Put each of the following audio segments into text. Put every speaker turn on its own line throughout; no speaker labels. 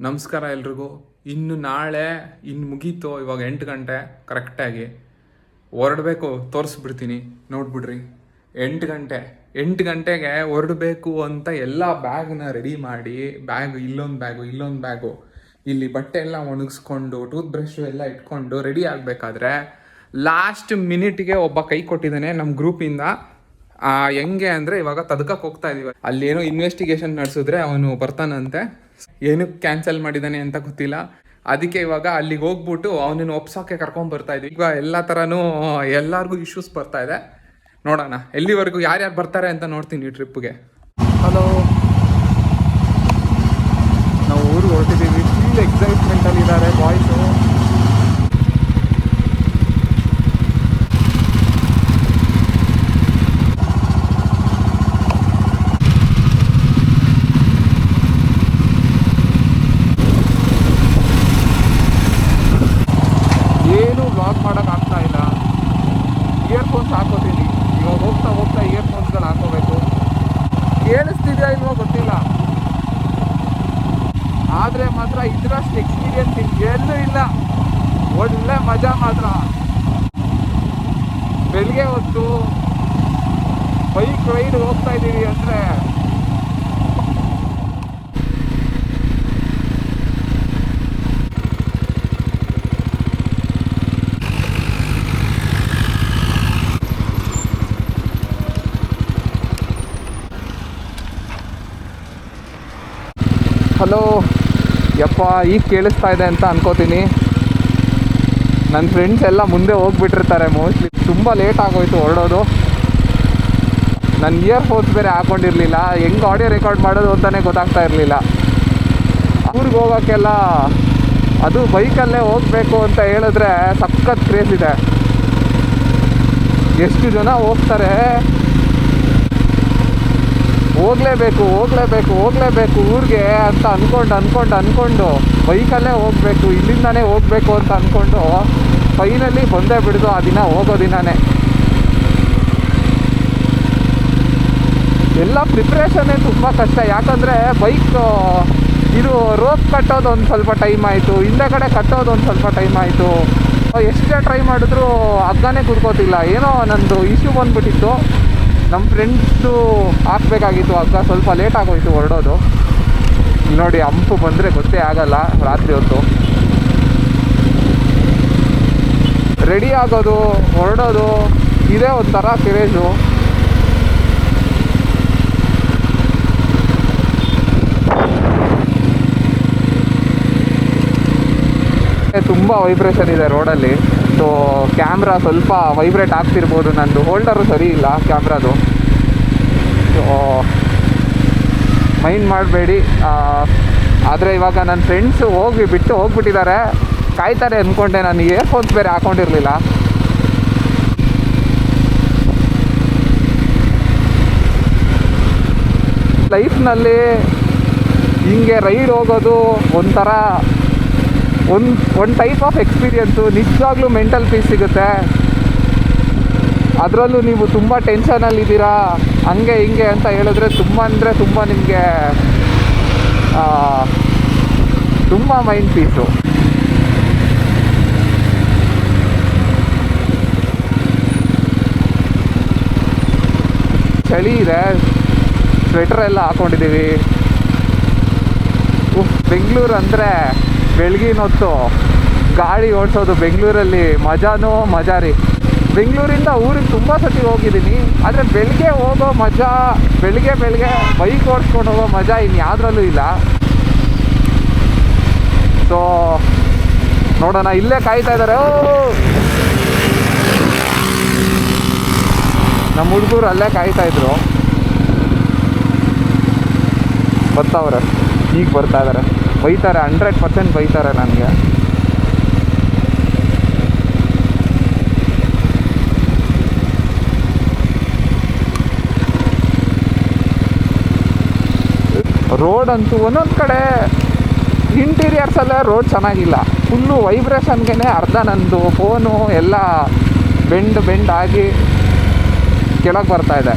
ನಮಸ್ಕಾರ ಎಲ್ರಿಗೂ. ಇನ್ನು ನಾಳೆ, ಇನ್ನು ಮುಗೀತು ಇವಾಗ ಎಂಟು ಗಂಟೆ ಕರೆಕ್ಟಾಗಿ ಹೊರಡಬೇಕು, ತೋರಿಸ್ಬಿಡ್ತೀನಿ. ನೋಡ್ಬಿಡ್ರಿ. ಎಂಟು ಗಂಟೆ. ಎಂಟು ಗಂಟೆಗೆ ಹೊರಡಬೇಕು ಅಂತ ಎಲ್ಲ ಬ್ಯಾಗ್ನ ರೆಡಿ ಮಾಡಿ, ಬ್ಯಾಗ್ ಇಲ್ಲೊಂದು ಬ್ಯಾಗು ಇಲ್ಲೊಂದು ಬ್ಯಾಗು. ಇಲ್ಲಿ ಬಟ್ಟೆ ಎಲ್ಲ ಒಣಗಿಸ್ಕೊಂಡು ಟೂತ್ ಬ್ರಷ್ ಎಲ್ಲ ಇಟ್ಕೊಂಡು ರೆಡಿ ಆಗಬೇಕಾದ್ರೆ ಲಾಸ್ಟ್ ಮಿನಿಟ್ಗೆ ಒಬ್ಬ ಕೈ ಕೊಟ್ಟಿದ್ದಾನೆ ನಮ್ಮ ಗ್ರೂಪಿಂದ. ಹೆಂಗೆ ಅಂದರೆ ಇವಾಗ ತದಕಕ್ಕೆ ಹೋಗ್ತಾ ಇದೀವಿ. ಅಲ್ಲೇನೋ ಇನ್ವೆಸ್ಟಿಗೇಷನ್ ನಡೆಸಿದ್ರೆ ಅವನು ಬರ್ತಾನಂತೆ. ಏನಕ್ಕೆ ಕ್ಯಾನ್ಸಲ್ ಮಾಡಿದ್ದಾನೆ ಅಂತ ಗೊತ್ತಿಲ್ಲ. ಅದಕ್ಕೆ ಇವಾಗ ಅಲ್ಲಿಗೆ ಹೋಗ್ಬಿಟ್ಟು ಅವನನ್ನು ಒಪ್ಸೋಕೆ ಕರ್ಕೊಂಡ್ ಬರ್ತಾ ಇದ್ವಿ. ಈಗ ಎಲ್ಲ ಥರನೂ ಎಲ್ಲರಿಗೂ ಇಶ್ಯೂಸ್ ಬರ್ತಾ ಇದೆ. ನೋಡೋಣ, ಎಲ್ಲಿವರೆಗೂ ಯಾರ್ಯಾರು ಬರ್ತಾರೆ ಅಂತ ನೋಡ್ತೀನಿ ಟ್ರಿಪ್ಗೆ ಹಲೋ ನಾವು ಊರಿಗೆ ಹೊರಟಿದ್ದೀವಿ ಫುಲ್ ಎಕ್ಸೈಟ್ಮೆಂಟಲ್ಲಿ ಇದ್ದಾರೆ ಬಾಯ್ಸು ಏನು ಬ್ಲಾಗ್ ಮಾಡೋಕೆ ಆಗ್ತಾ ಇಲ್ಲ ಇಯರ್ಫೋನ್ಸ್ ಹಾಕೋತೀನಿ ಇವಾಗ ಹೋಗ್ತಾ ಹೋಗ್ತಾ ಇಯರ್ಫೋನ್ಸ್ಗಳು ಹಾಕೋಬೇಕು ಕೇಳಿಸ್ತಿದೆಯಾ ಇಲ್ವೋ ಗೊತ್ತಿಲ್ಲ ಆದರೆ ಮಾತ್ರ ಇದರಷ್ಟು ಎಕ್ಸ್ಪೀರಿಯನ್ಸ್ ಎಲ್ಲೂ ಇಲ್ಲ ಒಳ್ಳೆ ಮಜಾ ಮಾತ್ರ ಬೆಳಿಗ್ಗೆ ಹೊತ್ತು ಬೈಕ್ ರೈಡ್ ಹೋಗ್ತಾ ಇದ್ದೀವಿ ಅಂದರೆ ಹಲೋ, ಯಪ್ಪ, ಈಗ ಕೇಳಿಸ್ತಾ ಇದೆ ಅಂತ ಅನ್ಕೋತೀನಿ. ನನ್ನ ಫ್ರೆಂಡ್ಸ್ ಎಲ್ಲ ಮುಂದೆ ಹೋಗ್ಬಿಟ್ಟಿರ್ತಾರೆ ಮೋಸ್ಟ್ಲಿ ತುಂಬ ಲೇಟ್ ಆಗೋಯ್ತು ಹೊರಡೋದು. ನನ್ನ ಇಯರ್ ಫೋನ್ಸ್ ಬೇರೆ ಹಾಕೊಂಡಿರಲಿಲ್ಲ. ಹೆಂಗೆ ಆಡಿಯೋ ರೆಕಾರ್ಡ್ ಮಾಡೋದು ಅಂತಲೇ ಗೊತ್ತಾಗ್ತಾ ಇರಲಿಲ್ಲ. ಊರಿಗೆ ಹೋಗೋಕ್ಕೆಲ್ಲ ಅದು ಬೈಕಲ್ಲೇ ಹೋಗಬೇಕು ಅಂತ ಹೇಳಿದ್ರೆ ಸಖತ್ ಕ್ರೇಸ್ ಇದೆ. ಎಷ್ಟು ಜನ ಹೋಗ್ತಾರೆ? ಹೋಗ್ಲೇಬೇಕು ಹೋಗ್ಲೇಬೇಕು ಹೋಗ್ಲೇಬೇಕು ಊರಿಗೆ ಅಂತ ಅಂದ್ಕೊಂಡು ಅಂದ್ಕೊಂಡು ಅಂದ್ಕೊಂಡು ಬೈಕಲ್ಲೇ ಹೋಗ್ಬೇಕು, ಇಲ್ಲಿಂದನೇ ಹೋಗ್ಬೇಕು ಅಂತ ಅಂದ್ಕೊಂಡು ಫೈನಲಿ ಬಂದೇ ಬಿಡ್ದು ಆ ದಿನ ಹೋಗೋ ದಿನನೇ. ಎಲ್ಲ ಪ್ರಿಪ್ರೇಷನ್ನೇ ತುಂಬ ಕಷ್ಟ. ಯಾಕಂದರೆ ಬೈಕ್ ಇದು ರೋಪ್ ಕಟ್ಟೋದು ಒಂದು ಸ್ವಲ್ಪ ಟೈಮ್ ಆಯಿತು, ಹಿಂದೆ ಕಡೆ ಕಟ್ಟೋದು ಒಂದು ಸ್ವಲ್ಪ ಟೈಮ್ ಆಯಿತು. ಎಷ್ಟೇ ಟ್ರೈ ಮಾಡಿದ್ರು ಹಗ್ಗನೇ ಕುರ್ಕೋತಿಲ್ಲ ಏನೋ ನಂದು ಇಶ್ಯೂ ಬಂದ್ಬಿಟ್ಟಿತ್ತು. ನಮ್ಮ ಫ್ರೆಂಡ್ಸು ಹಾಕ್ಬೇಕಾಗಿತ್ತು ಹಗ್ಗ ಸ್ವಲ್ಪ ಲೇಟ್ ಆಗೋಯ್ತು ಹೊರಡೋದು. ನೋಡಿ ಹಂಪು ಬಂದರೆ ಗೊತ್ತೇ ಆಗಲ್ಲ, ರಾತ್ರಿ ಹೊತ್ತು. ರೆಡಿ ಆಗೋದು, ಹೊರಡೋದು, ಇದೇ ಒಂಥರ ಕ್ರೇಜು ತುಂಬ ವೈಬ್ರೇಷನ್ ಇದೆ ರೋಡಲ್ಲಿ ಸೊ ಕ್ಯಾಮ್ರಾ ಸ್ವಲ್ಪ ವೈಬ್ರೇಟ್ ಆಗ್ತಿರ್ಬೋದು. ನಂದು ಹೋಲ್ಡರು ಸರಿ ಇಲ್ಲ ಕ್ಯಾಮ್ರಾದು ಸೊ ಮೈಂಡ್ ಮಾಡಬೇಡಿ. ಆದರೆ ಇವಾಗ ನನ್ನ ಫ್ರೆಂಡ್ಸು ಹೋಗಿ ಬಿಟ್ಟು ಹೋಗ್ಬಿಟ್ಟಿದ್ದಾರೆ. ಕಾಯ್ತಾರೆ ಅಂದ್ಕೊಂಡೆ ನಾನು ಇಯರ್ಫೋನ್ಸ್ ಬೇರೆ ಹಾಕೊಂಡಿರಲಿಲ್ಲ. ಲೈಫ್ನಲ್ಲಿ ಹಿಂಗೆ ರೈಡ್ ಹೋಗೋದು ಒಂಥರ ಒಂದು ಒಂದು ಟೈಪ್ ಆಫ್ ಎಕ್ಸ್ಪೀರಿಯನ್ಸು ನಿಜವಾಗ್ಲೂ ಮೆಂಟಲ್ ಪೀಸ್ ಸಿಗುತ್ತೆ. ಅದರಲ್ಲೂ ನೀವು ತುಂಬ ಟೆನ್ಷನಲ್ಲಿದ್ದೀರಾ ಹಂಗೆ ಹಿಂಗೆ ಅಂತ ಹೇಳಿದ್ರೆ ತುಂಬ ಅಂದರೆ ತುಂಬ ನಿಮಗೆ ತುಂಬ ಮೈಂಡ್ ಪೀಸು ಚಳಿ ಇದೆ ಸ್ವೆಟರ್ ಎಲ್ಲ ಹಾಕೊಂಡಿದ್ದೀವಿ. ಬೆಂಗಳೂರು ಅಂದರೆ ಬೆಳಗಿನ ಹೊತ್ತು ಗಾಡಿ ಓಡಿಸೋದು ಬೆಂಗಳೂರಲ್ಲಿ ಮಜಾನೋ ಮಜಾ ರೀ. ಬೆಂಗಳೂರಿಂದ ಊರಿಗೆ ತುಂಬ ಸತಿ ಹೋಗಿದ್ದೀನಿ. ಆದರೆ ಬೆಳಗ್ಗೆ ಹೋಗೋ ಮಜಾ ಬೆಳಗ್ಗೆ ಬೆಳಗ್ಗೆ ಬೈಕ್ ಓಡಿಸ್ಕೊಂಡು ಹೋಗೋ ಮಜಾ ಇನ್ನು ಯಾವುದ್ರಲ್ಲೂ ಇಲ್ಲ. ಸೊ ನೋಡೋಣ, ಇಲ್ಲೇ ಕಾಯ್ತಾ ಇದ್ದಾರೆ ನಮ್ಮ ಹುಡುಗರು ಅಲ್ಲೇ ಕಾಯ್ತಾ ಇದ್ರು. ಬರ್ತಾವ್ರೆ. ಈಗ ಬರ್ತಾ ಇದ್ದಾರೆ ಬೈತಾರೆ ಹಂಡ್ರೆಡ್ ಪರ್ಸೆಂಟ್ ಬೈತಾರೆ ನನಗೆ. ರೋಡ್ ಅಂತೂ ಒಂದೊಂದು ಕಡೆ ಇಂಟೀರಿಯರ್ಸಲ್ಲೇ ರೋಡ್ ಚೆನ್ನಾಗಿಲ್ಲ. ಫುಲ್ಲು ವೈಬ್ರೇಷನ್ಗೆ ಅರ್ಧ ನಂದು ಫೋನು ಎಲ್ಲ ಬೆಂಡ್ ಬೆಂಡ್ ಆಗಿ ಕೆಳಗೆ ಬರ್ತಾ ಇದೆ.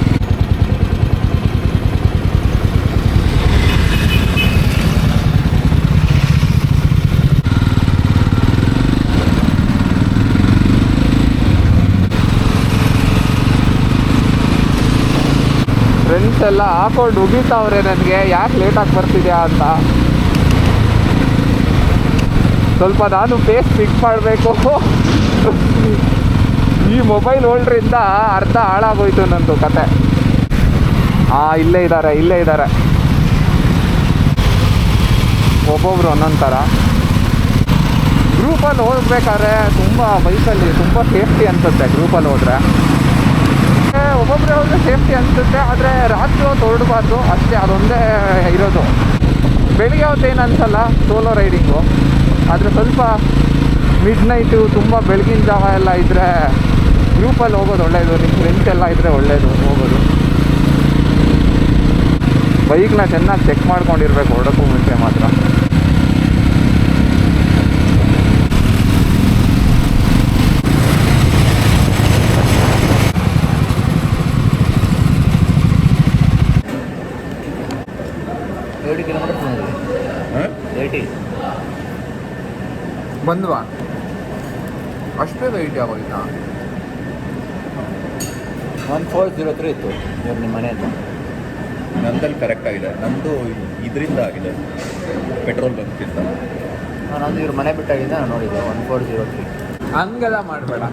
ಎಲ್ಲ ಹಾಕೊಂಡು ಉಗಿತಾವ್ರೆ ನನಗೆ. ಯಾಕೆ ಲೇಟಾಗಿ ಬರ್ತಿದ್ಯಾ ಅಂತ. ಸ್ವಲ್ಪ ನಾನು ಪೇಸ್ ಫಿಕ್ಸ್ ಮಾಡಬೇಕು. ಈ ಮೊಬೈಲ್ ಹೋಲ್ಡ್ರಿಂದ ಅರ್ಧ ಹಾಳಾಗೋಯ್ತು ನಂದು ಕತೆ. ಹಾಂ ಇಲ್ಲೇ ಇದ್ದಾರೆ ಇಲ್ಲೇ ಇದ್ದಾರೆ ಒಬ್ಬೊಬ್ರು ಒಂದೊಂದು ಥರ. ಗ್ರೂಪಲ್ಲಿ ಹೋಗ್ಬೇಕಾದ್ರೆ ತುಂಬ ಬೈಕಲ್ಲಿ ತುಂಬ ಸೇಫ್ಟಿ ಅನ್ಸುತ್ತೆ ಗ್ರೂಪಲ್ಲಿ ಹೋದರೆ. ಒಬ್ಬೊಬ್ಬರೇ ಹೋದರೆ ಸೇಫ್ಟಿ ಅನಿಸುತ್ತೆ, ಆದರೆ ರಾತ್ರಿ ಹೊತ್ತು ಹೊರಡಬಾರ್ದು. ಅಷ್ಟೇ, ಅದೊಂದೇ ಇರೋದು. ಬೆಳಿಗ್ಗೆ ಹೊತ್ತು ಏನು ಅನ್ಸಲ್ಲ ಸೋಲೋ ರೈಡಿಂಗು ಆದರೆ ಸ್ವಲ್ಪ ಮಿಡ್ ನೈಟು ತುಂಬ ಬೆಳಗಿನ ಜಾವ ಎಲ್ಲ ಇದ್ದರೆ ಗ್ರೂಪಲ್ಲಿ ಹೋಗೋದು ಒಳ್ಳೆಯದು ನಿಮ್ಮ ಫ್ರೆಂಡ್ಸ್ ಎಲ್ಲ ಇದ್ದರೆ ಒಳ್ಳೆಯದು ಹೋಗೋದು. ಬೈಕ್ನ ಚೆನ್ನಾಗಿ ಚೆಕ್ ಮಾಡ್ಕೊಂಡಿರ್ಬೇಕು, ಹೊರಡಕ್ಕೂ ಮುಂಚೆ ಮಾತ್ರ. ಬಂದ್ವಾ ಅಷ್ಟೇ ವೈಟ್ ಆಗೋಯ್ತಾ
ಒನ್ ಫೋರ್ ಜೀರೋ ತ್ರೀ ಇತ್ತು ಇವ್ರು ನಿಮ್ಮ ಮನೆಯಿಂದ.
ನಂದಲ್ಲಿ ಕರೆಕ್ಟ್ ಆಗಿದೆ. ನಂದು ಇದರಿಂದ ಆಗಿದೆ. ಪೆಟ್ರೋಲ್ ಬಂಕ್ಕಿಂತ
ನಾನು ಇವ್ರ ಮನೆ ಬಿಟ್ಟಾಗಿದ್ದೆ ನಾನು ನೋಡಿದ್ದೆ ಒನ್ ಫೋರ್ ಜೀರೋ ತ್ರೀ
ಹಂಗೆಲ್ಲ ಮಾಡಬೇಡ.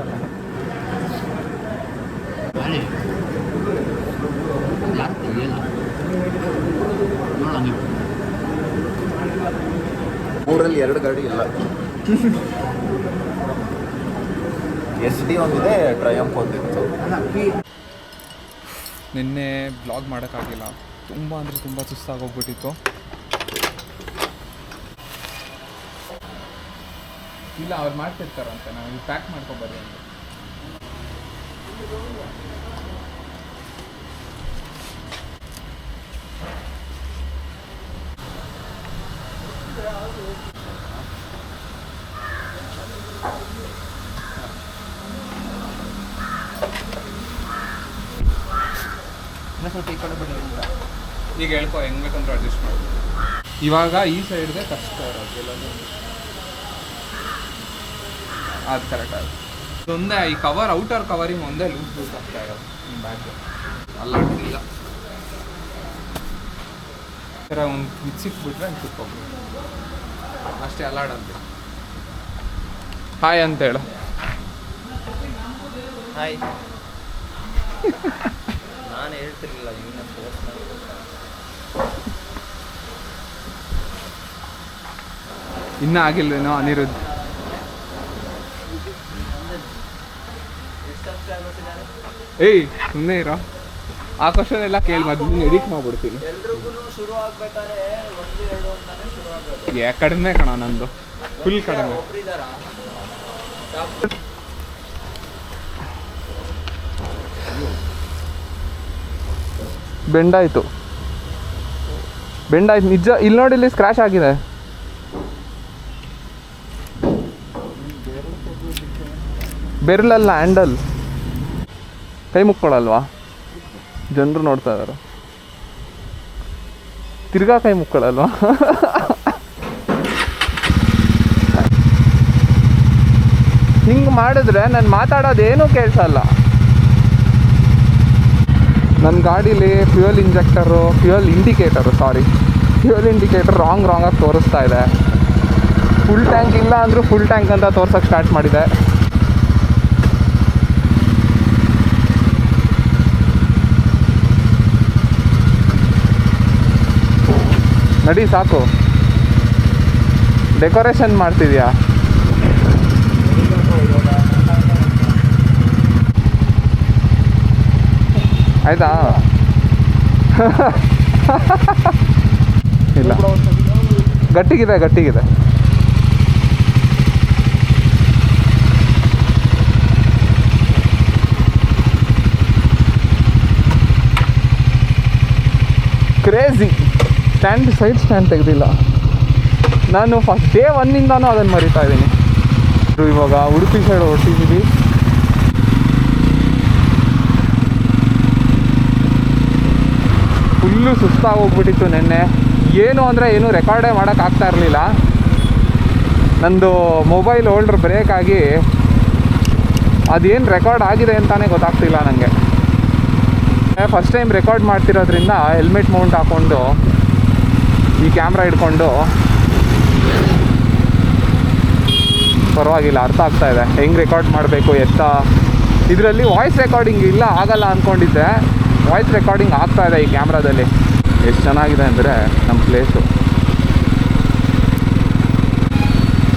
ಊರಲ್ಲಿ ಎರಡು ಗಾಡಿ ಇಲ್ಲ. ಎಸ್ ಡಿ ಒಂದಿದೆ ಒಂದಿತ್ತು.
ನಿನ್ನೆ ಬ್ಲಾಗ್ ಮಾಡೋಕ್ಕಾಗಿಲ್ಲ. ತುಂಬ ಅಂದರೆ ತುಂಬ ಸುಸ್ತಾಗೋಗ್ಬಿಟ್ಟಿತ್ತು. ಇಲ್ಲ ಅವ್ರು ಮಾಡ್ತಿರ್ತಾರಂತೆ. ನಾವು ಪ್ಯಾಕ್ ಮಾಡ್ಕೊಬರ್ರಿ ಅಂತ.
ಸ್ವಲ್ಪ ಈ ಕಡೆ ಬಿಡಿ
ಈಗ ಹೇಳ್ಕೊ, ಹೆಂಗ್ ಬೇಕಂದ್ರೆ ಅಡ್ಜಸ್ಟ್ ಮಾಡಿ. ಇವಾಗ ಈ ಸೈಡ್ಗೆ ಕಷ್ಟ ಇರೋದು ಎಲ್ಲದು ಅದು ಕರೆಕ್ಟ್ ಆಗುತ್ತೆ ಇದೊಂದೇ ಈ ಕವರ್ ಔಟರ್ ಕವರಿಂಗ್ ಒಂದೇ ಲೂಸ್ ಲೂಸ್ ಆಗ್ತಾ ಇರೋದು ನಿಮ್ಮ ಬ್ಯಾಗ್ ಅಲ್ಲಾಡ್ತಿಲ್ಲ ಥರ ಒಂದು ಹಂಗೆ ಕುತ್ಕೋಬೋದು ಅಷ್ಟೇ ಅಲ್ಲಾಡಂತೆ ಹಾಯ್ ಅಂತ ಹೇಳು.
ಹಾಯ್ ನಾನು ಹೇಳ್ತಿರ್ಲಿಲ್ಲ ಫೋರ್ಸ್
ಇನ್ನೂ ಆಗಿಲ್ವೇನೋ ಅನಿರುದ್ಧ? ಏಯ್ ಸುಮ್ಮನೆ ಇರೋ. ಆ ಕ್ವಶನ್ ಎಲ್ಲ ಕೇಳಿ ಮೊದಲು ಎಡಿಟ್ ಮಾಡ್ಬಿಡ್ತೀನಿ. ಕಡಿಮೆ ಕಣ ನಂದು. ಫುಲ್ ಕಡಿಮೆ. ಬೆಂಡಾಯ್ತು. ಬೆಂಡಾಯ್ತು. ನಿಜ ಇಲ್ಲಿ ನೋಡಿ, ಇಲ್ಲಿ ಸ್ಕ್ರಾಚ್ ಆಗಿದೆ. ಬೆರಳಲ್ಲ ಹ್ಯಾಂಡಲ್ ಕೈ ಮುಕ್ಕೊಳಲ್ವಾ? ಜನರು ನೋಡ್ತಾ ಇದಾರೆ. ತಿರ್ಗಾ ಕೈ ಮುಕ್ಕೊಳಲ್ವಾ? ಹಿಂಗೆ ಮಾಡಿದ್ರೆ ನಾನು ಮಾತಾಡೋದೇನೂ ಕೇಳಿಸಲ್ಲ. ನನ್ನ ಗಾಡೀಲಿ fuel injector fuel indicator sorry fuel indicator wrong ರಾಂಗಾಗಿ ತೋರಿಸ್ತಾ ಇದೆ. ಫುಲ್ ಟ್ಯಾಂಕ್ ಇಲ್ಲ ಅಂದರೂ ಫುಲ್ ಟ್ಯಾಂಕ್ ಅಂತ ತೋರ್ಸೋಕ್ಕೆ ಸ್ಟಾರ್ಟ್ ಮಾಡಿದೆ. ನಡಿ ಸಾಕು. ಡೆಕೋರೇಷನ್ ಮಾಡ್ತಿದ್ಯಾ? ಆಯ್ತಾ? ಇಲ್ಲ. ಗಟ್ಟಿಗಿದೆ ಗಟ್ಟಿಗಿದೆ. ಕ್ರೇಜಿ ಸ್ಟ್ಯಾಂಡ್ ಸೈಡ್ ಸ್ಟ್ಯಾಂಡ್ ತೆಗೆದಿಲ್ಲ. ನಾನು ಫಸ್ಟ್ ಡೇ ಒನ್ನಿಂದಾನು ಅದನ್ನು ಮರಿತಾ ಇದ್ದೀನಿ. ಇವಾಗ ಉಡುಪಿ ಸೈಡ್ ಹೊರಟಿದ್ದೀವಿ ಫುಲ್ಲು ಸುಸ್ತಾಗೋಗ್ಬಿಟ್ಟಿತ್ತು ನಿನ್ನೆ. ಏನು ಅಂದರೆ ಏನು ರೆಕಾರ್ಡೇ ಮಾಡೋಕ್ಕಾಗ್ತಾ ಇರಲಿಲ್ಲ. ನಂದು ಮೊಬೈಲ್ ಹೋಲ್ಡ್ರ್ ಬ್ರೇಕ್ ಆಗಿ ಅದೇನು ರೆಕಾರ್ಡ್ ಆಗಿದೆ ಅಂತಲೇ ಗೊತ್ತಾಗ್ತಿಲ್ಲ ನನಗೆ ಫಸ್ಟ್ ಟೈಮ್ ರೆಕಾರ್ಡ್ ಮಾಡ್ತಿರೋದ್ರಿಂದ ಹೆಲ್ಮೆಟ್ ಮೌಂಟ್ ಹಾಕ್ಕೊಂಡು ಈ ಕ್ಯಾಮ್ರಾ ಹಿಡ್ಕೊಂಡು ಪರವಾಗಿಲ್ಲ, ಅರ್ಥ ಆಗ್ತಾ ಇದೆ. ಹೆಂಗೆ ರೆಕಾರ್ಡ್ ಮಾಡಬೇಕು ಎತ್ತ. ಇದರಲ್ಲಿ ವಾಯ್ಸ್ ರೆಕಾರ್ಡಿಂಗ್ ಇಲ್ಲ, ಆಗಲ್ಲ ಅಂದ್ಕೊಂಡಿದ್ದೆ ವಾಯ್ಸ್ ರೆಕಾರ್ಡಿಂಗ್ ಆಗ್ತಾ ಇದೆ ಈ ಕ್ಯಾಮ್ರಾದಲ್ಲಿ. ಎಷ್ಟು ಚೆನ್ನಾಗಿದೆ ಅಂದರೆ ನಮ್ಮ ಪ್ಲೇಸು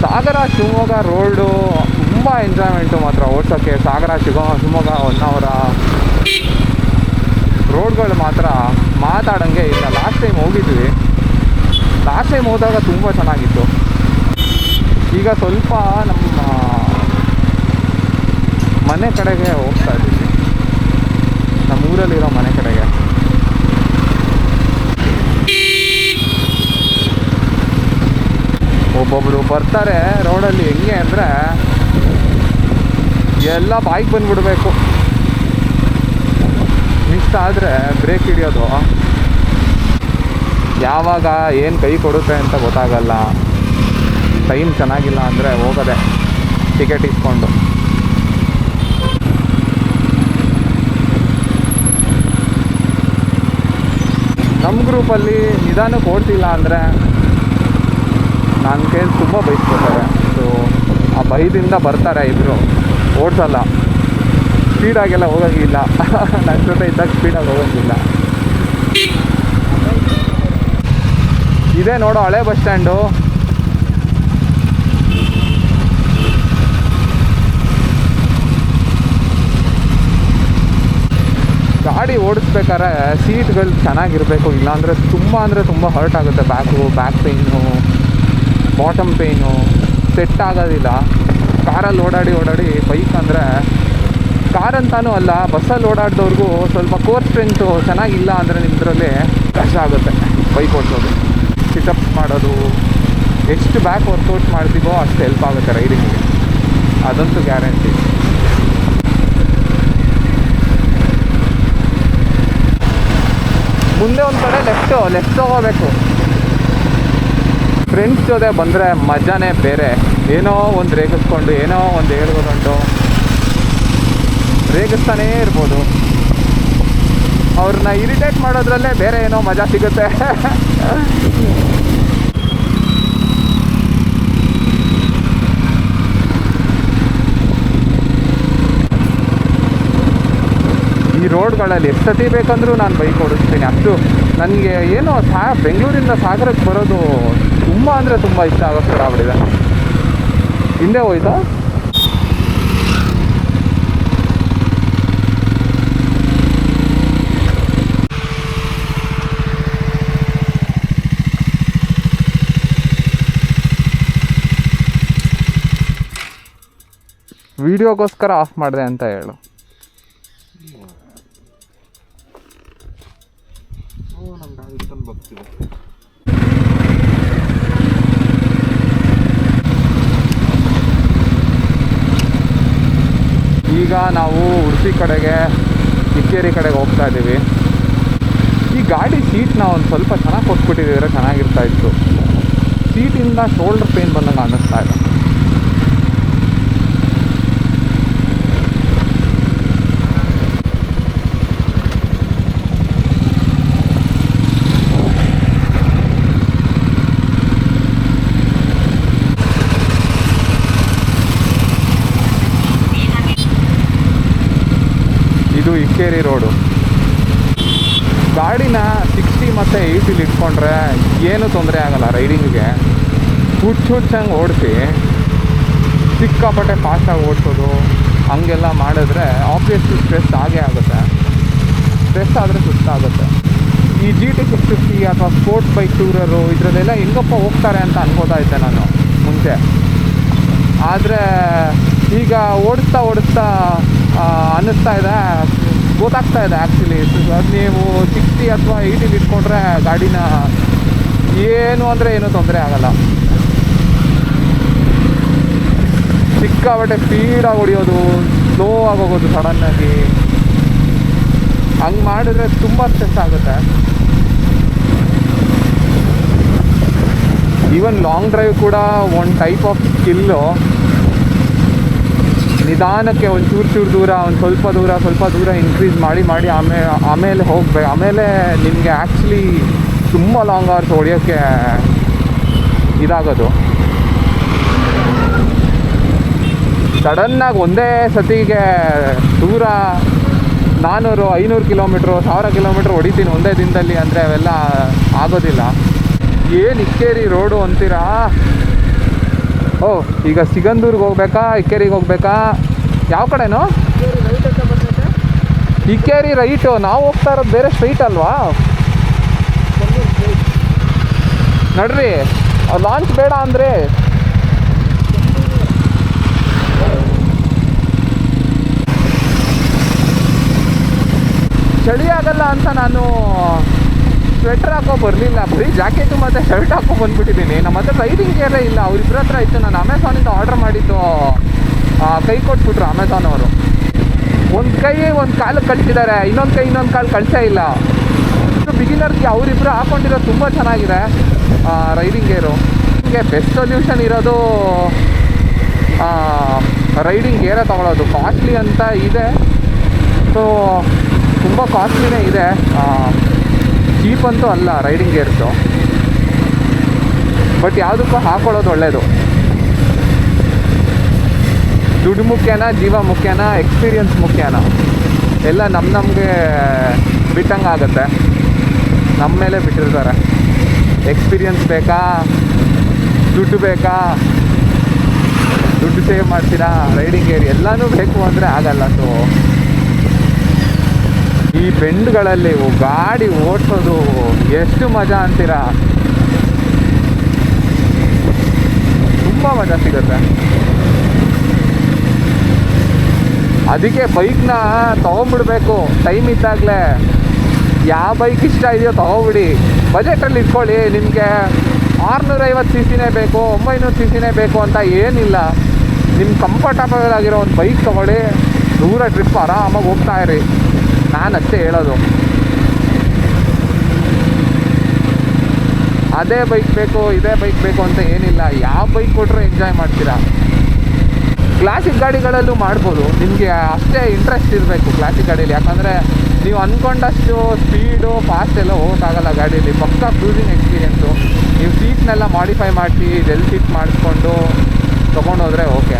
ಸಾಗರ ಶಿವಮೊಗ್ಗ ರೋಡು ತುಂಬ ಎಂಜಾಯ್ಮೆಂಟು ಮಾತ್ರ ಓಡ್ಸೋಕ್ಕೆ ಸಾಗರ ಶಿವ, ಶಿವಮೊಗ್ಗ, ಹೊನ್ನಾವರ. ರೋಡ್ಗಳು ಮಾತ್ರ ಮಾತಾಡೋಂಗೆ ಇಲ್ಲ. ಲಾಸ್ಟ್ ಟೈಮ್ ಹೋಗಿದ್ವಿ. ಲಾಸ್ಟ್ ಟೈಮ್ ಹೋದಾಗ ತುಂಬ ಚೆನ್ನಾಗಿತ್ತು. ಈಗ ಸ್ವಲ್ಪ ನಮ್ಮ ಮನೆ ಕಡೆಗೆ ಹೋಗ್ತಾ ಇದ್ದೀವಿ. ನಮ್ಮ ಊರಲ್ಲಿರೋ ಮನೆ ಕಡೆಗೆ. ಒಬ್ಬೊಬ್ರು ಬರ್ತಾರೆ ರೋಡಲ್ಲಿ ಹೆಂಗೆ ಅಂದರೆ ಎಲ್ಲ ಬಾಯ್ಗೆ ಬಂದ್ಬಿಡ್ಬೇಕು. ಮಿಸ್ ಆದರೆ ಬ್ರೇಕ್ ಹಿಡಿಯೋದು. ಯಾವಾಗ ಏನು ಕೈ ಕೊಡುತ್ತೆ ಅಂತ ಗೊತ್ತಾಗಲ್ಲ. ಟೈಮ್ ಚೆನ್ನಾಗಿಲ್ಲ ಅಂದರೆ ಹೋಗೋದೆ. ಟಿಕೆಟ್ ಇಸ್ಕೊಂಡು ನಮ್ಮ ಗ್ರೂಪಲ್ಲಿ ನಿಧಾನಕ್ಕೆ ಓಡ್ತಿಲ್ಲ ಅಂದರೆ ನನ್ನ ಕೈಯಲ್ಲಿ ತುಂಬ ಬೈಸ್ಕೊತಾರೆ. ಸೊ ಆ ಭಯದಿಂದ ಬರ್ತಾರೆ ಇಬ್ಬರು ಓಡಿಸಲ್ಲ. ಸ್ಪೀಡಾಗೆಲ್ಲ ಹೋಗೋಂಗಿಲ್ಲ ನನ್ನ ಜೊತೆ ಇದ್ದಾಗ ಸ್ಪೀಡಾಗಿ ಹೋಗೋಂಗಿಲ್ಲ. ಇದೇ ನೋಡೋ ಹಳೆ ಬಸ್ ಸ್ಟ್ಯಾಂಡು ಗಾಡಿ ಓಡಿಸ್ಬೇಕಾದ್ರೆ ಸೀಟ್ಗಳು ಚೆನ್ನಾಗಿರಬೇಕು, ಇಲ್ಲಾಂದರೆ ತುಂಬ ಅಂದರೆ ತುಂಬ ಹರ್ಟ್ ಆಗುತ್ತೆ. Back back pain bottom pain set ಆಗೋದಿಲ್ಲ. ಕಾರಲ್ಲಿ ಓಡಾಡಿ ಓಡಾಡಿ ಬೈಕ್ ಅಂದರೆ ಕಾರ್ ಅಂತಾನೂ ಅಲ್ಲ, ಬಸ್ಸಲ್ಲಿ ಓಡಾಡಿದವ್ರಿಗೂ ಸ್ವಲ್ಪ ಕೋರ್ ಸ್ಟ್ರೆಂತು ಚೆನ್ನಾಗಿಲ್ಲ ಅಂದರೆ ನಿಮ್ಮದ್ರಲ್ಲಿ ಕಷ್ಟ ಆಗುತ್ತೆ ಬೈಕ್ ಓಡಿಸೋದು. ಸಿಟಪ್ಸ್ ಮಾಡೋದು, ಎಷ್ಟು ಬ್ಯಾಕ್ ವರ್ಕೌಟ್ ಮಾಡ್ತೀವೋ ಅಷ್ಟು ಹೆಲ್ಪ್ ಆಗುತ್ತೆ ರೈಡಿಂಗಿಗೆ ಅದಂತೂ ಗ್ಯಾರಂಟಿ ಮುಂದೆ ಒಂದು ಕಡೆ ಲೆಫ್ಟ್ ಲೆಫ್ಟ್ ತಗೋಬೇಕು. ಫ್ರೆಂಡ್ಸ್ ಜೊತೆ ಬಂದರೆ ಮಜಾನೇ ಬೇರೆ. ಏನೋ ಒಂದು ರೇಗಿಸ್ಕೊಂಡು, ಏನೋ ಒಂದು ಹೇಳ್ಬೋದುಂಟು ರೇಗಿಸ್ತಾನೇ ಇರ್ಬೋದು. ಅವ್ರನ್ನ ಇರಿಟೇಟ್ ಮಾಡೋದ್ರಲ್ಲೇ ಬೇರೆ ಏನೋ ಮಜಾ ಸಿಗುತ್ತೆ ಈ ರೋಡ್ಗಳಲ್ಲಿ ಎಷ್ಟು ಸತಿ ಬೇಕಂದ್ರೂ ನಾನು ಬೈಕ್ ಓಡಿಸ್ತೀನಿ ಅಷ್ಟು ನನಗೆ ಏನೋ ಸಾ ಬೆಂಗಳೂರಿಂದ ಸಾಗರಕ್ಕೆ ಬರೋದು ತುಂಬ ಅಂದರೆ ತುಂಬ ಇಷ್ಟ ಆಗೋಕ್ಕೆ ಆಗ್ಬಿಟ್ಟಿದೆ ಹಿಂದೆ ಹೋಯ್ತಾ? ವಿಡಿಯೋಗೋಸ್ಕರ ಆಫ್ ಮಾಡಿದೆ ಅಂತ ಹೇಳು.
ಬರ್ತಿದೆ
ಈಗ ನಾವು ಉಡುಪಿ ಕಡೆಗೆ ಇಕ್ಕೇರಿ ಕಡೆಗೆ ಹೋಗ್ತಾ ಇದ್ದೀವಿ. ಈ ಗಾಡಿ ಸೀಟ್ನ ಒಂದು ಸ್ವಲ್ಪ ಚೆನ್ನಾಗಿ ಕೊಟ್ಬಿಟ್ಟಿದ್ರೆ ಚೆನ್ನಾಗಿರ್ತಾ ಇತ್ತು. ಸೀಟಿಂದ ಶೋಲ್ಡರ್ ಪೇನ್ ಬಂದಂಗೆ ಅನ್ನಿಸ್ತಾ ಇದು ಇಕ್ಕೇರಿ ರೋಡು ಗಾಡಿನ ಸಿಕ್ಸ್ಟಿ ಮತ್ತು ಏಯ್ಟಿಲಿ ಇಟ್ಕೊಂಡ್ರೆ ಏನೂ ತೊಂದರೆ ಆಗಲ್ಲ ರೈಡಿಂಗಿಗೆ. ಹುಚ್ಚು ಹುಚ್ಚಂಗೆ ಓಡಿಸಿ, ಸಿಕ್ಕಾಪಟ್ಟೆ ಫಾಸ್ಟಾಗಿ ಓಡಿಸೋದು, ಹಂಗೆಲ್ಲ ಮಾಡಿದ್ರೆ ಆಬ್ವಿಯಸ್ಲಿ ಸ್ಟ್ರೆಸ್ ಆಗೇ ಆಗುತ್ತೆ. ಸ್ಟ್ರೆಸ್ ಆದರೆ ಸುಸ್ತಾಗುತ್ತೆ ಈ ಜಿ ಟಿ ಸಿಕ್ಸ್ ಫಿಫ್ಟಿ ಅಥವಾ ಸ್ಪೋರ್ಟ್ಸ್ ಬೈಕ್ ಟೂರರು ಇದರಲ್ಲೆಲ್ಲ ಹೆಂಗಪ್ಪ ಹೋಗ್ತಾರೆ ಅಂತ ಅನ್ಕೋತಾ ಇದ್ದೆ ನಾನು ಮುಂಚೆ. ಆದರೆ ಈಗ ಓಡಿಸ್ತಾ ಓಡಿಸ್ತಾ ಅನ್ನಿಸ್ತಾ ಇದೆ. ಗೊತ್ತಾಗ್ತಾ ಇದೆ ಆ್ಯಕ್ಚುಲಿ ನೀವು ಸಿಕ್ಸ್ಟಿ ಅಥವಾ ಏಯ್ಟಿಲಿ ಇಟ್ಕೊಂಡ್ರೆ ಗಾಡಿನ ಏನು ಅಂದರೆ ಏನೂ ತೊಂದರೆ ಆಗಲ್ಲ. ಸಿಕ್ಕಾಬಟ್ಟೆ ಸ್ಪೀಡಾಗಿ ಹೊಡಿಯೋದು ಸ್ಲೋ ಆಗಿ ಹೋಗೋದು ಸಡನ್ನಾಗಿ ಹಂಗೆ ಮಾಡಿದ್ರೆ ತುಂಬ ಸ್ಟ್ರೆಸ್ ಆಗುತ್ತೆ. ಈವನ್ ಲಾಂಗ್ ಡ್ರೈವ್ ಕೂಡ ಒನ್ ಟೈಪ್ ಆಫ್ ಸ್ಕಿಲ್ಲು ನಿಧಾನಕ್ಕೆ ಒಂದು ಚೂರು ಚೂರು ದೂರ, ಒಂದು ಸ್ವಲ್ಪ ದೂರ ಸ್ವಲ್ಪ ದೂರ ಇನ್ಕ್ರೀಸ್ ಮಾಡಿ ಮಾಡಿ ಆಮೇಲೆ ಆಮೇಲೆ ಹೋಗ್ಬೇಕು ಆಮೇಲೆ ನಿಮಗೆ ಆ್ಯಕ್ಚುಲಿ ತುಂಬ ಲಾಂಗ್ ಅವರ್ಸ್ ಹೊಡಿಯೋಕ್ಕೆ ಇದಾಗೋದು. ಸಡನ್ನಾಗಿ ಒಂದೇ ಸತಿಗೆ ದೂರ ನಾನ್ನೂರು ಐನೂರು ಕಿಲೋಮೀಟ್ರು, ಸಾವಿರ ಕಿಲೋಮೀಟ್ರ್ ಹೊಡಿತೀನಿ ಒಂದೇ ದಿನದಲ್ಲಿ ಅಂದರೆ ಅವೆಲ್ಲ ಆಗೋದಿಲ್ಲ. ಏನು ಇಕ್ಕೇರಿ ರೋಡು ಅಂತೀರಾ? ಓ, ಈಗ ಸಿಗಂದೂರಿಗೆ ಹೋಗ್ಬೇಕಾ, ಇಕ್ಕೇರಿಗೆ ಹೋಗ್ಬೇಕಾ? ಯಾವ ಕಡೆನೋ? ಇಕ್ಕೇರಿ ರೈಟು, ನಾವು ಹೋಗ್ತಾ ಇರೋದು ಬೇರೆ ಸ್ಟ್ರೈಟ್ ಅಲ್ವಾ? ನಡ್ರಿ ಲಾಂಚ್ ಬೇಡ ಅಂದರೆ. ಚಳಿ ಆಗಲ್ಲ ಅಂತ ನಾನು ಸ್ವೆಟರ್ ಹಾಕೋ ಬರಲಿಲ್ಲ, ಬರೀ ಜಾಕೆಟು ಮತ್ತು ಶರ್ಟ್ ಹಾಕೋ ಬಂದ್ಬಿಟ್ಟಿದ್ದೀನಿ. ನಮ್ಮ ಹತ್ರ ರೈಡಿಂಗ್ ಗೇರೇ ಇಲ್ಲ, ಅವ್ರಿಬ್ರ ಹತ್ರ ಇತ್ತು. ನಾನು ಅಮೆಝಾನಿಂದ ಆರ್ಡರ್ ಮಾಡಿದ್ದು ಕೈ ಕೊಟ್ಬಿಟ್ರು ಅಮೆಝಾನ್ ಅವರು. ಒಂದು ಕೈ ಒಂದು ಕಾಲು ಕಳಿಸಿದ್ದಾರೆ. ಇನ್ನೊಂದು ಕೈ, ಇನ್ನೊಂದು ಕಾಲು ಕಳಿಸೇ ಇಲ್ಲ. ಬಿಗಿನರ್ಸ್ಗೆ ಅವರಿಬ್ಬರು ಹಾಕೊಂಡಿರೋ ತುಂಬ ಚೆನ್ನಾಗಿದೆ ರೈಡಿಂಗ್ ಗೇರು ನಿಮಗೆ ಬೆಸ್ಟ್ ಸೊಲ್ಯೂಷನ್ ಇರೋದು ರೈಡಿಂಗ್ ಗೇರೇ ತೊಗೊಳೋದು. ಕಾಸ್ಟ್ಲಿ ಅಂತ ಇದೆ. ಸೊ ತುಂಬ ಕಾಸ್ಟ್ಲಿನೇ ಇದೆ. ಚೀಪ್ ಅಂತೂ ಅಲ್ಲ ರೈಡಿಂಗ್ ಗೇರ್ಸು ಬಟ್ ಯಾವುದಕ್ಕೂ ಹಾಕೊಳ್ಳೋದು ಒಳ್ಳೆಯದು ದುಡ್ಡು ಮುಖ್ಯನ, ಜೀವ ಮುಖ್ಯನ ಎಕ್ಸ್ಪೀರಿಯನ್ಸ್ ಮುಖ್ಯನ? ಎಲ್ಲ ನಮ್ಮ ನಮಗೆ ಬಿಟ್ಟಂಗೆ ಆಗುತ್ತೆ. ನಮ್ಮ ಮೇಲೆ ಬಿಟ್ಟಿರ್ತಾರೆ. ಎಕ್ಸ್ಪೀರಿಯನ್ಸ್ ಬೇಕಾ? ದುಡ್ಡು ಬೇಕಾ? ದುಡ್ಡು ಸೇವ್ ಮಾಡ್ತೀರಾ? ರೈಡಿಂಗ್ ಏರ್ ಎಲ್ಲನೂ ಬೇಕು ಅಂದರೆ ಆಗಲ್ಲ ಸೊ ಈ ಬೆಂಡ್ಗಳಲ್ಲಿ ಗಾಡಿ ಓಡಿಸೋದು ಎಷ್ಟು ಮಜಾ ಅಂತೀರಾ? ತುಂಬ ಮಜಾ ಸಿಗುತ್ತೆ. ಅದಕ್ಕೆ ಬೈಕ್ನ ತೊಗೊಂಬಿಡ್ಬೇಕು. ಟೈಮ್ ಇದ್ದಾಗಲೇ. ಯಾವ ಬೈಕ್ ಇಷ್ಟ ಇದೆಯೋ ತೊಗೊಬಿಡಿ. ಬಜೆಟಲ್ಲಿ ಇಟ್ಕೊಳ್ಳಿ. ನಿಮಗೆ ಆರುನೂರೈವತ್ತು ಸಿ ಸಿನೇ ಬೇಕು, ಒಂಬೈನೂರು ಸಿ ಸಿನೇ ಬೇಕು ಅಂತ ಏನಿಲ್ಲ. ನಿಮ್ಮ ಕಂಫರ್ಟಬಲ್ ಆಗಿರೋ ಒಂದು ಬೈಕ್ ತೊಗೊಳ್ಳಿ. ದೂರ ಟ್ರಿಪ್ ಆರಾಮಾಗಿ ಹೋಗ್ತಾ ಇರಿ. ನಾನು ಅಷ್ಟೇ ಹೇಳೋದು. ಅದೇ ಬೈಕ್ ಬೇಕು, ಇದೇ ಬೈಕ್ ಬೇಕು ಅಂತ ಏನಿಲ್ಲ. ಯಾವ ಬೈಕ್ ಕೊಟ್ಟರು ಎಂಜಾಯ್ ಮಾಡ್ತೀರಾ? ಕ್ಲಾಸಿಕ್ ಗಾಡಿಗಳಲ್ಲೂ ಮಾಡ್ಬೋದು. ನಿಮಗೆ ಅಷ್ಟೇ ಇಂಟ್ರೆಸ್ಟ್ ಇರಬೇಕು ಕ್ಲಾಸಿಕ್ ಗಾಡೀಲಿ ಯಾಕಂದರೆ ನೀವು ಅಂದ್ಕೊಂಡಷ್ಟು ಸ್ಪೀಡು ಫಾಸ್ಟ್ ಎಲ್ಲ ಹೋಗೋಕ್ಕಾಗಲ್ಲ ಗಾಡೀಲಿ ಪಕ್ಕ ಕ್ರೂಸಿಂಗ್ ಎಕ್ಸ್ಪೀರಿಯೆನ್ಸು ನೀವು ಸೀಟ್ನೆಲ್ಲ ಮಾಡಿಫೈ ಮಾಡಿಸಿ ಡೆಲ್ ಸೀಟ್ ಮಾಡಿಸ್ಕೊಂಡು ತೊಗೊಂಡೋದ್ರೆ ಓಕೆ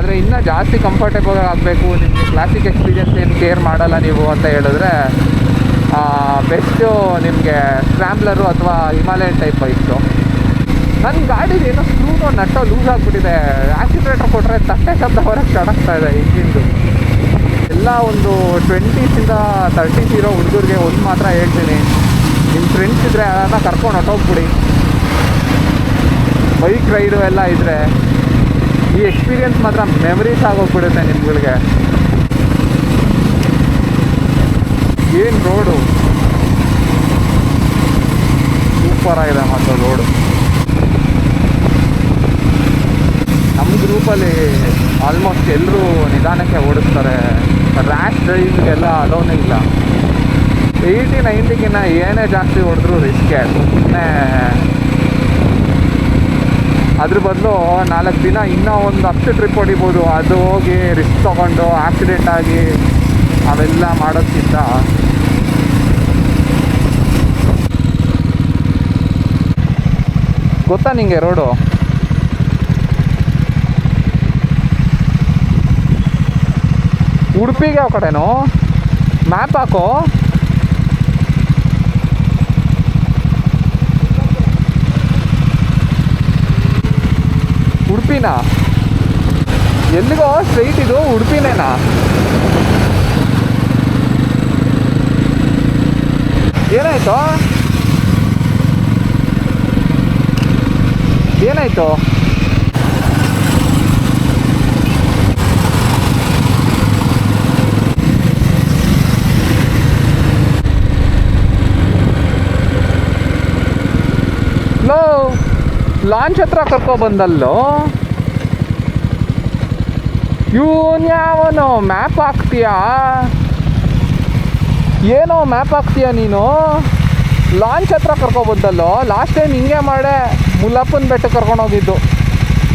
ಆದರೆ ಇನ್ನೂ ಜಾಸ್ತಿ ಕಂಫರ್ಟೇಬಲ್ ಆಗಬೇಕು, ನಿಮಗೆ ಕ್ಲಾಸಿಕ್ ಎಕ್ಸ್ಪೀರಿಯೆನ್ಸ್ ಏನು ಕೇರ್ ಮಾಡಲ್ಲ ನೀವು ಅಂತ ಹೇಳಿದ್ರೆ ಬೆಸ್ಟು ನಿಮಗೆ ಸ್ಕ್ರ್ಯಾಂಬ್ಲರು ಅಥವಾ ಹಿಮಾಲಯನ್ ಟೈಪ್ ಬೈಕ್ಸು ನನ್ನ ಗಾಡಿದು ಏನೋ ಸ್ಕ್ರೂನೋ ನಟ್ಟೋ ಲೂಸ್ ಆಗಿಬಿಟ್ಟಿದೆ. ಆಕ್ಸಿಲೇಟರ್ ಕೊಟ್ಟರೆ ತಟ್ಟೆ ಶಬ್ದ ಹೊರಗೆ ಕಡಕ್ತಾ ಇದೆ ಇಂಜಿನ್ದು. ಎಲ್ಲ ಒಂದು ಟ್ವೆಂಟೀಸಿಂದ ತರ್ಟೀಸ್ ಇರೋ ಹುಡುಗರಿಗೆ ಒಂದು ಮಾತ್ರ ಹೇಳ್ತೀನಿ. ನಿಮ್ಮ ಫ್ರೆಂಡ್ಸ್ ಇದ್ದರೆ ಅದನ್ನು ಕರ್ಕೊಂಡು ಹೊಟ್ಟೋಗ್ಬಿಡಿ ಬೈಕ್ ರೈಡು ಎಲ್ಲ ಇದ್ದರೆ ಈ ಎಕ್ಸ್ಪೀರಿಯನ್ಸ್ ಮಾತ್ರ ಮೆಮರೀಸ್ ಆಗೋಗ್ಬಿಡುತ್ತೆ ನಿಮ್ಗಳಿಗೆ. ಏನು ರೋಡು ಸೂಪರ್ ಆಗಿದೆ ಮಾತ್ರ ರೋಡು ನಮ್ಮ ಗ್ರೂಪಲ್ಲಿ ಆಲ್ಮೋಸ್ಟ್ ಎಲ್ಲರೂ ನಿಧಾನಕ್ಕೆ ಓಡಿಸ್ತಾರೆ. ರ್ಯಾಶ್ ಡ್ರೈವ್ಗೆಲ್ಲ ಅಲೋನೇ ಇಲ್ಲ. ಏಯ್ಟಿ ನೈಂಟಿಗಿನ್ನ ಏನೇ ಜಾಸ್ತಿ ಹೊಡೆದ್ರು ರಿಸ್ಕೇ ಸುಮ್ಮನೆ ಅದ್ರ ಬದಲು ನಾಲ್ಕು ದಿನ ಇನ್ನೂ ಒಂದು ಹತ್ತು ಟ್ರಿಪ್ ಹೊಡಿಬೋದು. ಅದು ಹೋಗಿ ರಿಸ್ಕ್ ತೊಗೊಂಡು ಆಕ್ಸಿಡೆಂಟ್ ಆಗಿ ಅವೆಲ್ಲ ಮಾಡೋದ್ಕಿಂತ. ಗೊತ್ತಾ ನಿಂಗೆ ರೋಡು ಉಡುಪಿಗೆ ಯಾವ ಕಡೆನೋ? ಮ್ಯಾಪ್ ಹಾಕೋ? ಉಡುಪಿನಾ? ಎಲ್ಲಿಗೋ ಸ್ಟ್ರೈಟ್ ಇದು ಉಡುಪಿನೇನಾ? ಏನಾಯ್ತು? ಏನಾಯ್ತು? ಲೋ ಲಾಂಚ್ ಹತ್ರ ಕರ್ಕೊ ಬಂದಲ್ಲೋ? ಇವನ್ ಯಾವನು ಮ್ಯಾಪ್ ಹಾಕ್ತೀಯಾ ಏನೋ ಮ್ಯಾಪ್ ಹಾಕ್ತೀಯ ನೀನು? ಲಾಂಚ್ ಹತ್ರ ಕರ್ಕೊಬೋದಲ್ಲೋ? ಲಾಸ್ಟ್ ಟೈಮ್ ಹಿಂಗೆ ಮಾಡೆ ಮುಲ್ಲಪ್ಪನ ಬೆಟ್ಟ ಕರ್ಕೊಂಡು ಹೋಗಿದ್ದು.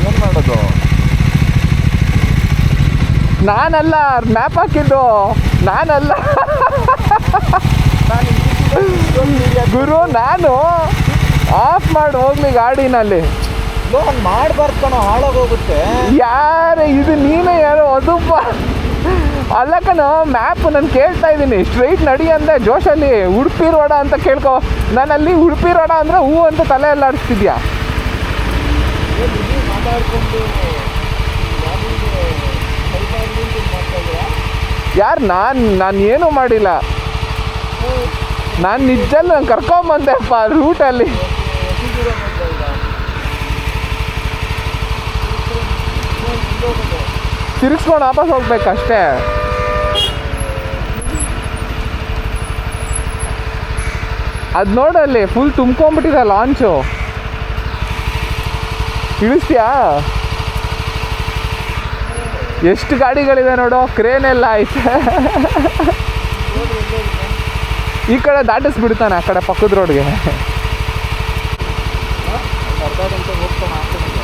ಏನು ಮಾಡೋದು?
ನಾನಲ್ಲ ಮ್ಯಾಪ್ ಹಾಕಿದ್ದು ನಾನಲ್ಲ ಗುರು ನಾನು ಆಫ್ ಮಾಡಿ ಹೋಗ್ಲಿ ಗಾಡಿನಲ್ಲಿ.
ಲೋನ್ ಮಾಡ್ಬಾರ್ದು ಕಣೋ ಹಾಳಾಗೋಗುತ್ತೆ
ಯಾರು ಇದು ನೀನೇ ಯಾರು ಅದುಪ್ಪ ಅಲ್ಲ ಕಣೋ ಮ್ಯಾಪ್ ನಾನು ಕೇಳ್ತಾ ಇದ್ದೀನಿ. ಸ್ಟ್ರೈಟ್ ನಡಿ ಅಂದೆ. ಜೋಶಲ್ಲಿ ಉಡುಪಿ ರೋಡ ಅಂತ ಕೇಳ್ಕೊ. ನಾನು ಅಲ್ಲಿ ಉಡುಪಿ ರೋಡ ಅಂದರೆ ಹೂ ಅಂತ ತಲೆ ಎಲ್ಲ ಆಡಿಸ್ತಿದ್ಯಾ ಯಾರು ನಾನು ನಾನು ಏನೂ ಮಾಡಿಲ್ಲ. ನಾನು ನಿಜಲ್ಲಿ ನಾನು ಕರ್ಕೊಂಬಂದೆಪ್ಪ ರೂಟಲ್ಲಿ ತಿರ್ಗಿಸ್ಕೊಂಡು ವಾಪಸ್ ಹೋಗ್ಬೇಕಷ್ಟೇ. ಅದು ನೋಡಲ್ಲಿ ಫುಲ್ ತುಂಬ್ಕೊಂಬಿಟ್ಟಿದೆ ಲಾಂಚು ಇಳಿಸ್ತೀಯಾ ಎಷ್ಟು ಗಾಡಿಗಳಿದೆ ನೋಡು ಕ್ರೇನ್ ಎಲ್ಲ ಐತೆ. ಈ ಕಡೆ ದಾಟಿಸ್ಬಿಡ್ತಾನೆ ಆ ಕಡೆ ಪಕ್ಕದ ರೋಡ್ಗೆ
ಅರ್ಧ ಗಂಟೆ ಹೋಗ್ತಾನೆ ಆ ಕಡೆಗೆ.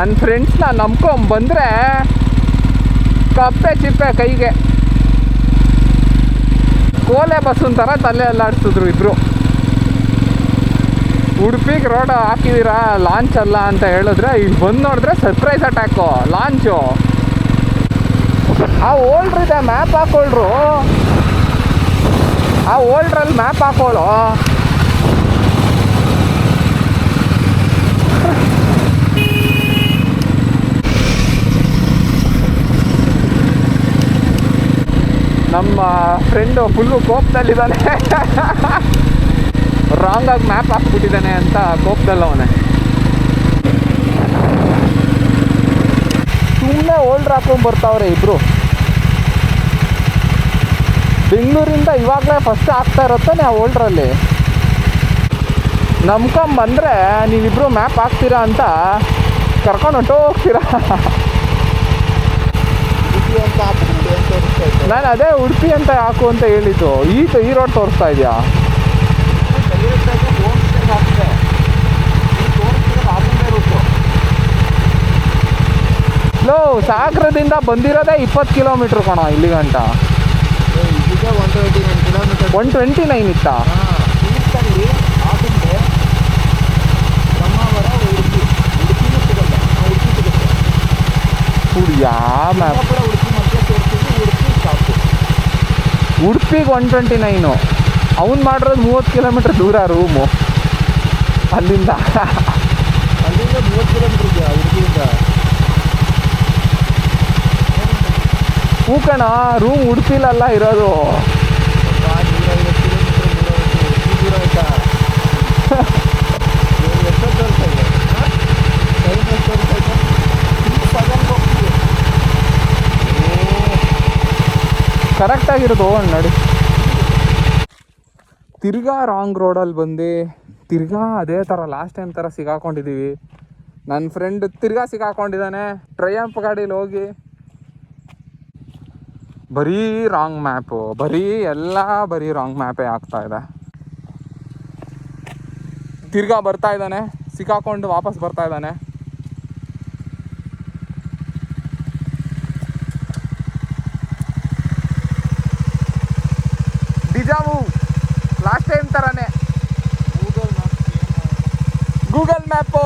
ನನ್ನ ಫ್ರೆಂಡ್ಸ್ನ ನಂಬ್ಕೊಂಬಂದರೆ ಕಪ್ಪೆ ಚಿಪ್ಪೆ ಕೈಗೆ. ಕೋಲೆ ಬಸ್ಸನ್ ಥರ ತಲೆ ಅಲ್ಲಾಡ್ಸಿದ್ರು ಇಬ್ಬರು ಉಡುಪಿಗೆ ರೋಡ್ ಹಾಕಿದ್ದೀರಾ ಲಾಂಚ್ ಅಲ್ಲ ಅಂತ ಹೇಳಿದ್ರೆ ಈಗ ಬಂದು ನೋಡಿದ್ರೆ ಸರ್ಪ್ರೈಸ್ ಅಟ್ಯಾಕು ಲಾಂಚು ಆ ಓಲ್ಡ್ರಿದೆ ಮ್ಯಾಪ್ ಹಾಕೊಳ್ರು. ಆ ಓಲ್ಡ್ರಲ್ಲಿ ಮ್ಯಾಪ್ ಹಾಕೊಳ್ಳೋ ನಮ್ಮ ಫ್ರೆಂಡು ಫುಲ್ಲು ಕೋಪದಲ್ಲಿದ್ದಾನೆ. ರಾಂಗಾಗಿ ಮ್ಯಾಪ್ ಹಾಕ್ಬಿಟ್ಟಿದ್ದಾನೆ ಅಂತ ಕೋಪದಲ್ಲ ಅವನೇ ಸುಮ್ಮನೆ ಓಲ್ಡ್ರ್ ಹಾಕೊಂಡು ಬರ್ತಾವ್ರೆ ಇಬ್ರು. ಬೆಂಗಳೂರಿಂದ ಇವಾಗಲೇ ಫಸ್ಟ್ ಆಗ್ತಾ ಇರುತ್ತಾನೆ ಆ ಓಲ್ಡ್ರಲ್ಲಿ ನಂಬ್ಕೊಂಬಂದರೆ ನೀವಿಬ್ರು ಮ್ಯಾಪ್ ಹಾಕ್ತೀರಾ ಅಂತ ಕರ್ಕೊಂಡು
ಹೊಂಟೋಗ್ತೀರಾ? ಅಂತ
ನಾನು ಅದೇ ಉಡುಪಿ ಅಂತ ಹಾಕು ಅಂತ ಹೇಳಿದ್ದು. ಈ ಈ ರೋಡ್ ತೋರಿಸ್ತಾ ಇದೆಯಾ? ಲೋ, ಸಾಗರದಿಂದ ಬಂದಿರೋದೇ ಇಪ್ಪತ್ತು ಕಿಲೋಮೀಟ್ರ್ ಕಣ ಇಲ್ಲಿ ಗಂಟ.
One twenty nine kilometre
one twenty nine ಇತ್ತಾ
ಉಡುಪಿ
ಮ್ಯಾಪ್ ಉಡುಪಿಗೆ ಒನ್ ಟ್ವೆಂಟಿ ನೈನು ಅವ್ನು ಮಾಡಿರೋದು ಮೂವತ್ತು ಕಿಲೋಮೀಟ್ರ್ ದೂರ ರೂಮು ಅಲ್ಲಿಂದ.
ಅಲ್ಲಿಂದ ಮೂವತ್ತು ಕಿಲೋಮೀಟರ್ ಉಡುಪಿಯಿಂದ.
ಹೂಕಣ ರೂಮ್ ಉಡುಪಿಲಲ್ಲ ಇರೋದು
ಅಬ್ಬಾ, ನೂರೈವತ್ತು ಕಿಲೋಮೀಟರ್ ನೂರೈವತ್ತು ಉಡುಪಿ ದೂರ ಆಯ್ತಾ ಇವಾಗ ಎಷ್ಟೊತ್ತು ತೋರಿಸ್ತಾ ಇದೆ ಟೈಮ್ ಎಷ್ಟು ತೋರಿಸ್ತಾ ಇದೆ ಇಲ್ಲಿ ಸಗನ್ ಹೋಗ್ತೀವಿ
ಕರೆಕ್ಟಾಗಿರೋದು ನೋಡಿ. ತಿರ್ಗಾ ರಾಂಗ್ ರೋಡಲ್ಲಿ ಬಂದು. ತಿರ್ಗಾ ಅದೇ ಥರ ಲಾಸ್ಟ್ ಟೈಮ್ ಥರ ಸಿಗಾಕೊಂಡಿದ್ದೀವಿ ನನ್ನ ಫ್ರೆಂಡ್ ತಿರ್ಗಾ ಸಿಗಾಕೊಂಡಿದ್ದಾನೆ ಟ್ರಯಂಪ್ ಗಾಡೀಲಿ ಹೋಗಿ. ಬರೀ ರಾಂಗ್ ಮ್ಯಾಪು ಬರೀ ಎಲ್ಲ ಬರೀ ರಾಂಗ್ ಮ್ಯಾಪೇ ಆಗ್ತಾ ಇದೆ. ತಿರ್ಗಾ ಬರ್ತಾ ಇದ್ದಾನೆ. ಸಿಕ್ಕಾಕೊಂಡು ವಾಪಸ್ ಬರ್ತಾ ಇದ್ದಾನೆ ಡಿಜಾವು ಲಾಸ್ಟ್ ಟೈಮ್ ಥರನೇ
ಗೂಗಲ್ ಮ್ಯಾಪ್ಸ್
ಗೂಗಲ್ ಮ್ಯಾಪು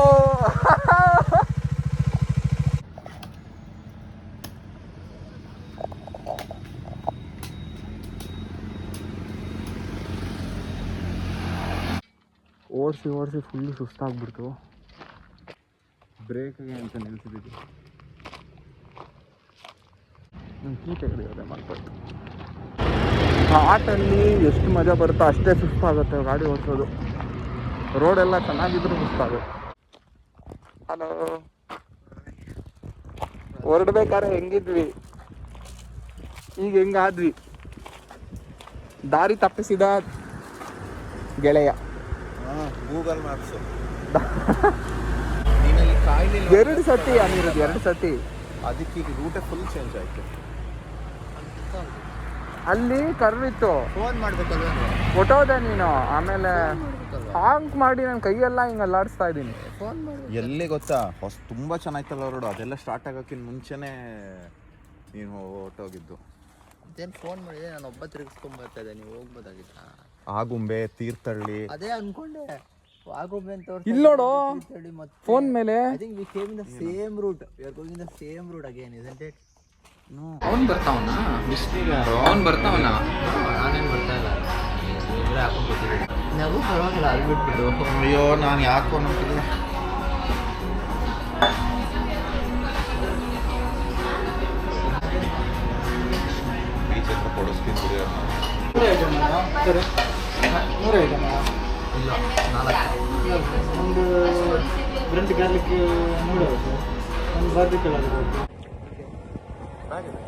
ಓಡಿಸಿ ಓಡಿಸಿ ಫುಲ್ಲು ಸುಸ್ತಾಗ್ಬಿಡ್ತು. ಬ್ರೇಕ್ಗೆ ಅಂತ ನಿಲ್ಸಿದ್ದೀವಿ ನಾನು ಕೀ ತೆಗೆದಿರೋದೆ ಮಾಡ್ಬಾರ್ದು ಆಟಲ್ಲಿ ಎಷ್ಟು ಮಜಾ ಬರುತ್ತೋ ಅಷ್ಟೇ ಸುಸ್ತಾಗುತ್ತೆ ಗಾಡಿ ಓಡಿಸೋದು. ರೋಡೆಲ್ಲ ಚೆನ್ನಾಗಿದ್ರು ಸುಸ್ತಾಗುತ್ತೆ ಹಲೋ. ಹೊರಡ್ಬೇಕಾದ್ರೆ ಹೆಂಗಿದ್ವಿ? ಈಗ ಹೆಂಗಾದ್ವಿ ದಾರಿ ತಪ್ಪಿಸಿದ ಗೆಳೆಯ.
ಗೂಗಲ್ ಮ್ಯಾಪ್ಸ್
ಎರಡು ಸತಿ ಅನಿರೋದು ಎರಡು ಸತಿ
ಅದಕ್ಕೆ ಈಗ ರೂಟೇ ಫುಲ್ ಚೇಂಜ್ ಆಯ್ತು.
ಅಲ್ಲಿ ಕರ್ವಿತ್ತು
ಫೋನ್ ಮಾಡ್ಬೇಕಲ್ವ
ಹೊಟ್ಟೋದೆ ನೀನು ಆಮೇಲೆ ಹಾಂಕ್ ಮಾಡಿ ನನ್ನ ಕೈಯೆಲ್ಲ ಹಿಂಗೆ ಅಲ್ಲಾಡಿಸ್ತಾ ಇದ್ದೀನಿ
ಫೋನ್ ಮಾಡಿ
ಎಲ್ಲಿ ಗೊತ್ತಾ? ಹೊಸ ತುಂಬ ಚೆನ್ನಾಗಿತ್ತಲ್ಲ ರೋಡು. ಅದೆಲ್ಲ ಸ್ಟಾರ್ಟ್ ಆಗೋಕ್ಕಿಂತ ಮುಂಚೆನೇ ನೀನು ಹೊರಟೋಗಿದ್ದು.
ಅದೇನು ಫೋನ್ ಮಾಡಿದೆ ನಾನು ಒಬ್ಬ ತಿರುಗಿಸ್ಕೊಂಡ್ ಬರ್ತಾ ಇದ್ದೆ. ನೀವು ಹೋಗ್ಬೋದಾಗಿತ್ತ?
ಆಗುಂಬೆ ತೀರ್ಥಹಳ್ಳಿ
ಅದೇ ಅನ್ಕೊಂಡೆ. ಆಗುಂಬೆ ಅಂತ
ಇಲ್ಲಿ ನೋಡು. ಫೋನ್ ಮೇಲೆ.
I think we came in the same route we are going the same route again isn't it
ಅವನ್? ಬರ್ತಾವನ ಬಿಸ್ಲಿಗಾರು ಅವ್ನು? ಬರ್ತಾವನ
ನಾನೇನು ಬರ್ತಾ ಇಲ್ಲ. ಹಾಕೊಂಡು ನಾವು ಪರವಾಗಿಲ್ಲ ಅಲ್ಲಿ ಬಿಟ್ಬಿಟ್ಟು
ಅಯ್ಯೋ ನಾನು ಯಾಕೋ ನಂಬಿಲ್ಲ ಬೀಚ್ ಹತ್ರ ಕೊಡಿಸ್ತೀನಿ ಕುಡಿಯೋಣ
ಇಲ್ಲ ನಾಲ್ಕು
ಒಂದು ಬ್ರೆಂಚ್ ಗಾರ್ಲಿಕ್ ನೂಡಲ್ಸ್ ಒಂದು ಬಾರ್ಬಿಕಲ್ ಅದು
ಆಗಿದೆ